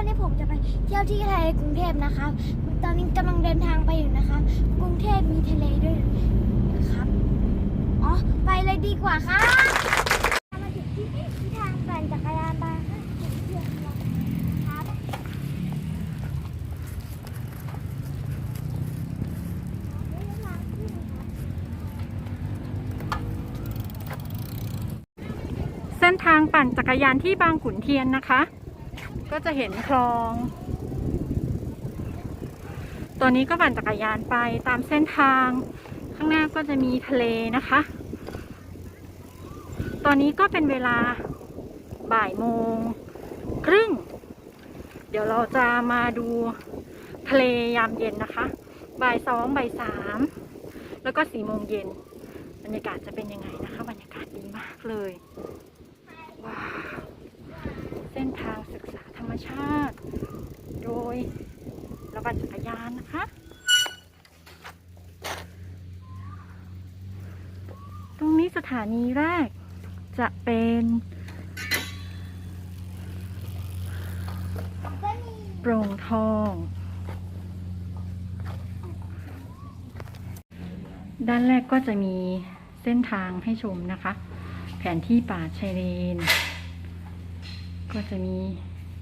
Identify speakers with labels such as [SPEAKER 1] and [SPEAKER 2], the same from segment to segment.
[SPEAKER 1] วันนี้ผมจะไปเที่ยวที่ทะเลกรุงเทพนะครับ ตอนนี้กำลังเดินทางไปอยู่นะครับ กรุงเทพมีทะเลด้วยนะครับ อ๋อ ไปเลยดีกว่าครับมาถึงที่ที่ทางปั่นจักรยานบางค่ะถึงเพื่อนเราครับนี่ทางขึ้นครับ
[SPEAKER 2] เส้นทางปั่นจักรยานที่บางขุนเทียนนะคะ ก็จะเห็นคลองตัวนี้ก็ปั่นจักรยานไปตามเส้นทาง ข้างหน้าก็จะมีทะเลนะคะ ตอนนี้ก็เป็นเวลาบ่ายโมงครึ่ง เดี๋ยวเราจะมาดูทะเลยามเย็นนะคะ บ่ายสองบ่ายสามแล้วก็สี่โมงเย็นบรรยากาศจะเป็นยังไงนะคะ บรรยากาศดีมากเลย ว้าว เส้นทาง ชาติ โดยระบันจักรยานนะคะ ตรงนี้สถานีแรกจะเป็นโปร่งทอง ด้านแรกก็จะมีเส้นทางให้ชมนะคะ แผนที่ป่าชายเลน ก็จะมี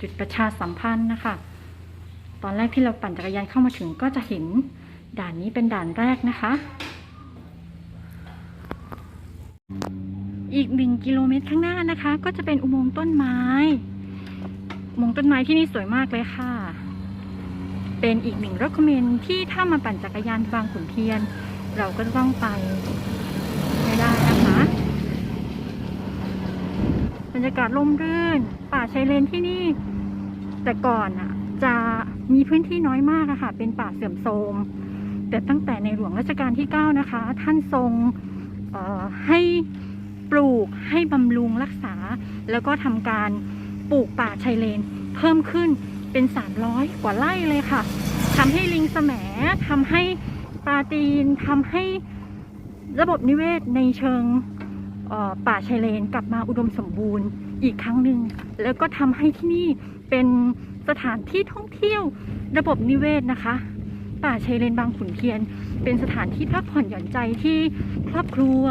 [SPEAKER 2] จุดประชาสัมพันธ์นะคะ ตอนแรกที่เราปั่นจักรยานเข้ามาถึงก็จะเห็นด่านนี้เป็นด่านแรกนะคะ อีกหนึ่งกิโลเมตรข้างหน้านะคะ ก็จะเป็นอุโมงค์ต้นไม้อุโมงค์ต้นไม้ที่นี่สวยมากเลยค่ะ เป็นอีกหนึ่งร c ค m เมนที่ถ้ามาปั่นจักรยานบางขุนเทียน เราก็ต้องไปไม่ได้นะคะ บ รรยากาศร่มรื่น ป่าชายเลนที่นี่ แต่ก่อนอะ จะมีพื้นที่น้อยมากอะค่ะ เป็นป่าเสื่อมโทรมแต่ตั้งแต่ในหลวงรัชกาลที่ 9 นะคะ ท่านทรงอ่อให้ปลูกให้บำรุงรักษา แล้วก็ทำการปลูกป่าชายเลน เพิ่มขึ้นเป็น 300 กว่าไร่เลยค่ะทำให้ลิงแสมทำให้ปลาตีนทำให้ระบบนิเวศในเชิง ป่าชายเลนกลับมาอุดมสมบูรณ์อีกครั้งหนึ่งแล้วก็ทำให้ที่นี่เป็นสถานที่ท่องเที่ยวระบบนิเวศนะคะ ป่าชายเลนบางขุนเทียน เป็นสถานที่พักผ่อนหย่อนใจที่ครอบครัว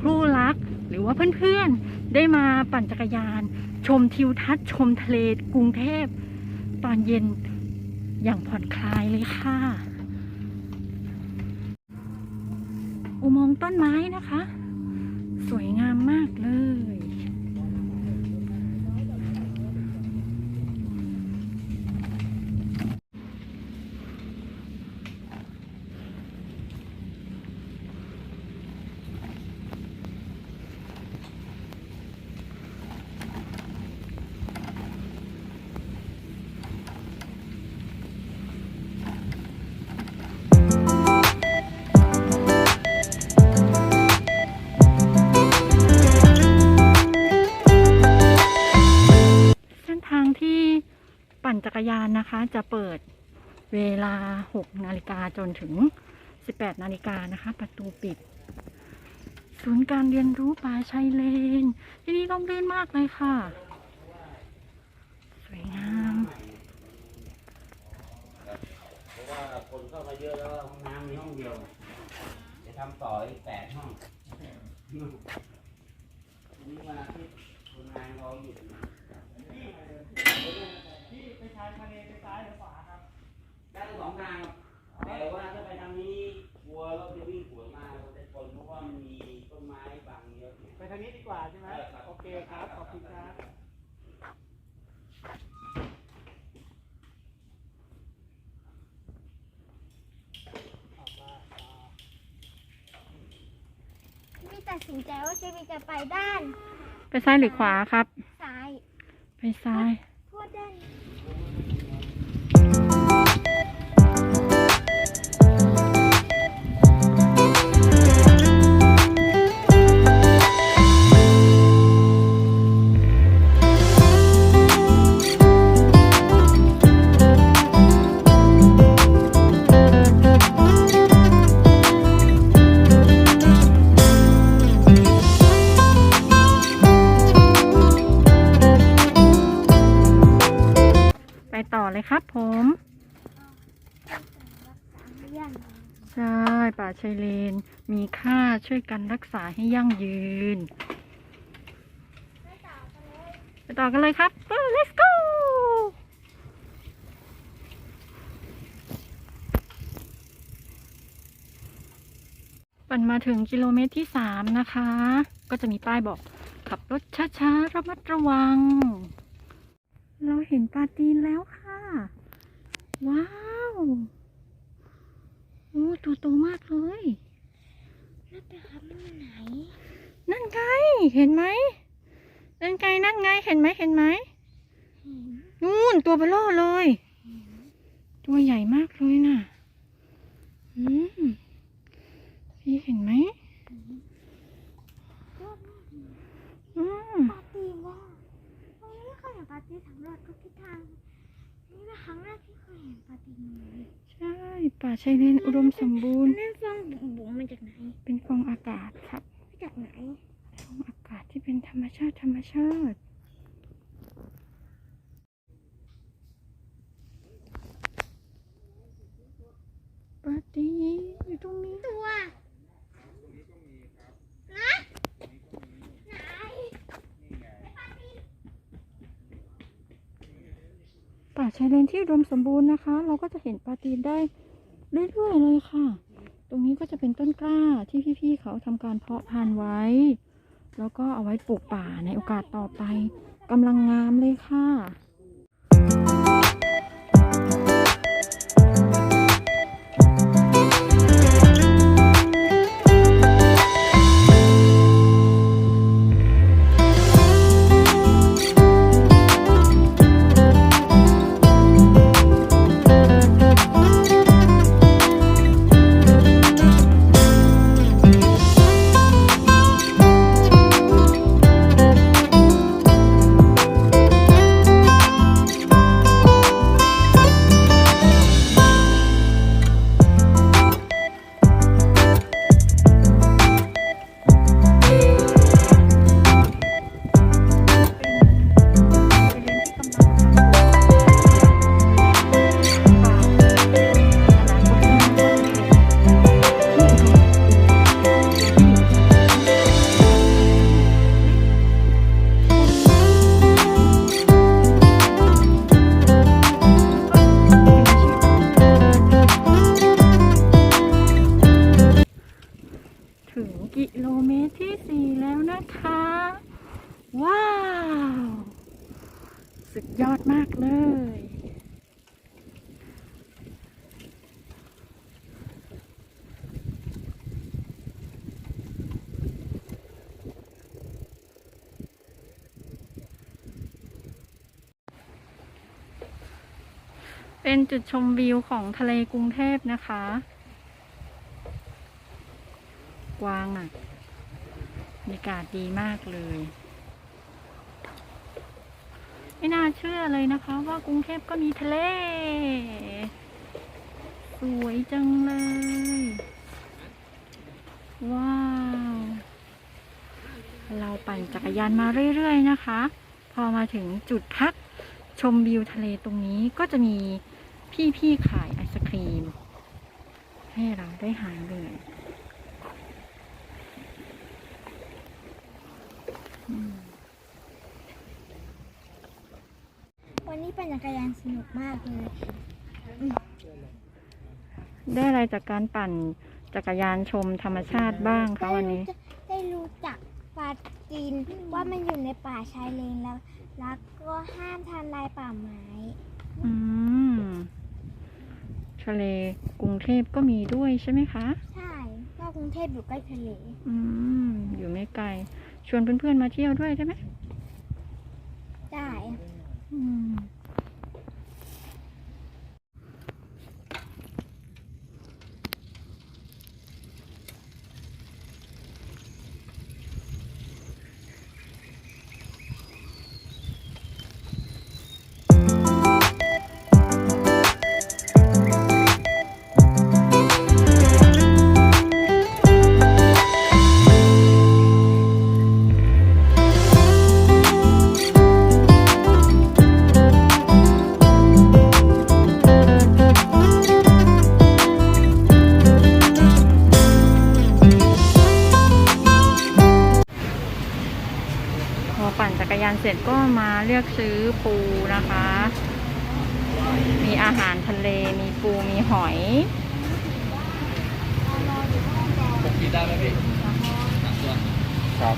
[SPEAKER 2] ครูรัก หรือว่าเพื่อนๆ ได้มาปั่นจักรยาน ชมทิวทัศน์ชมทะเลกรุงเทพ ตอนเย็นอย่างผ่อนคลายเลยค่ะ อุโมงค์ต้นไม้นะคะ วยงามมากเลย จะเปิดเวลา 6 นาฬิกาจนถึง 18 นาฬิกานะคะ ประตูปิด ศูนย์การเรียนรู้ป่าชายเลน ที่นี่ร่มรื่นมากเลยค่ะ สวยงาม
[SPEAKER 3] เพราะว่าคนเข้ามาเยอะแล้วห้องน้ำมีห้องเดียวจะทำต่ออีกแปดห้องทีนี้วันอาทิตย์คนงานเขาหยุ ดนะที่ไปชายทะเลไปซ้ายหรือขวาครับ ได้ทั้งสองทางครับแต่ว่าถ้าไปทางนี้กลัวรถจะวิ่งสวนมาเราจะชนเพราะว่ามันมีต้นไม้บังเยอะ
[SPEAKER 4] ไปทางนี้ดีกว่าใช่ไหม
[SPEAKER 3] ใช่ครับ
[SPEAKER 4] โอเคครับ ขอบคุณครับ
[SPEAKER 1] มีตัดสินใจว่าเคมีจะไปด้าน
[SPEAKER 2] ไปซ้ายหรือขวาครับ
[SPEAKER 1] ซ้าย
[SPEAKER 2] ไปซ้าย
[SPEAKER 1] เล
[SPEAKER 2] ยครับผมใช่ป่าชายเลน มีค่าช่วยกันรักษาให้ยั่งยืน ไปต่อกันเลยครับ let's go ปั่นมาถึงกิโลเมตรที่สามนะคะ ก็จะมีป้ายบอกขับรถช้าๆ ระมัดระวัง เราเห็นปลาตีนแล้วค่ะ ว้าวโอ้ตัวโตมากเลย
[SPEAKER 1] นั่นเป็นครับมันอยู่ไหน
[SPEAKER 2] นั่นไงเห็นไหมนั่นไงนั่นไงเห็นไหมเห็นไหม
[SPEAKER 1] เห็น
[SPEAKER 2] นู่นตัวเบลอเลย ตัวใหญ่มากเลยน่ะอืมพี่เห็นไหม
[SPEAKER 1] ก็
[SPEAKER 2] อืม
[SPEAKER 1] ปาตีนว่าเราไม่เคยเห็นปาตีนสำรวจทุกทิศทาง นี่เป็นครั้งแรกที่เคยเห็นปาตีนเลย
[SPEAKER 2] ใช่ป่าชายเลนอุดมสมบูรณ์
[SPEAKER 1] นั่นฟองบุ๋มบุ๋มมาจากไหน
[SPEAKER 2] เป็นฟองอากาศครับ
[SPEAKER 1] มาจากไหน
[SPEAKER 2] ฟองอากาศที่เป็นธรรมชาติธรรมชาติ ปาตีนอยู่ตรงนี้
[SPEAKER 1] ตัวนะไหน
[SPEAKER 2] ป่า ชายเลนที่รวมสมบูรณ์นะคะ เราก็จะเห็นปลาตีนได้เรื่อยๆเลยค่ะ ตรงนี้ก็จะเป็นต้นกล้าที่พี่ๆเขาทำการเพาะพันธุ์ไว้ แล้วก็เอาไว้ปลูกป่าในโอกาสต่อไปกำลังงามเลยค่ะ กิโลเมตรที่สี่แล้วนะคะ ว้าว สุดยอดมากเลย เป็นจุดชมวิวของทะเลกรุงเทพนะคะ กว้างอะบรรยากาศดีมากเลย ไม่น่าเชื่อเลยนะคะว่ากรุงเทพก็มีทะเล สวยจังเลย ว้าว เราปั่นจักรยานมาเรื่อยๆนะคะ พอมาถึงจุดพักชมวิวทะเลตรงนี้ก็จะมีพี่ๆขายไอศครีม ให้เราได้หายเลย
[SPEAKER 1] วัน นี้ปั่นจักรยานสนุกมากเลย
[SPEAKER 2] ได้อะไรจากการปั่นจักรยานชมธรรมชาติบ้างคะวันนี้
[SPEAKER 1] ได้รู้จักปลาจีนว่ามันอยู่ในป่าชายเลนแล้ว แล้วก็ห้ามทำลายป่าไม้
[SPEAKER 2] อืมทะเลกรุงเทพก็มีด้วยใช่ไหมคะ
[SPEAKER 1] ใช่ก็กรุงเทพอยู่ใกล้ทะเล
[SPEAKER 2] อืม อยู่ไม่ไกล ชวนเพื่อนๆมาเที่ยวด้วยได้ไหม
[SPEAKER 1] ได้
[SPEAKER 2] อืม กรยานเสร็จก็มาเลือกซื้อปูนะคะ มีอาหารทะเล มีปู มีหอย
[SPEAKER 1] กินได้ไหมพี่
[SPEAKER 5] ครับ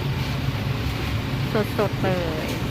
[SPEAKER 2] สดๆเลย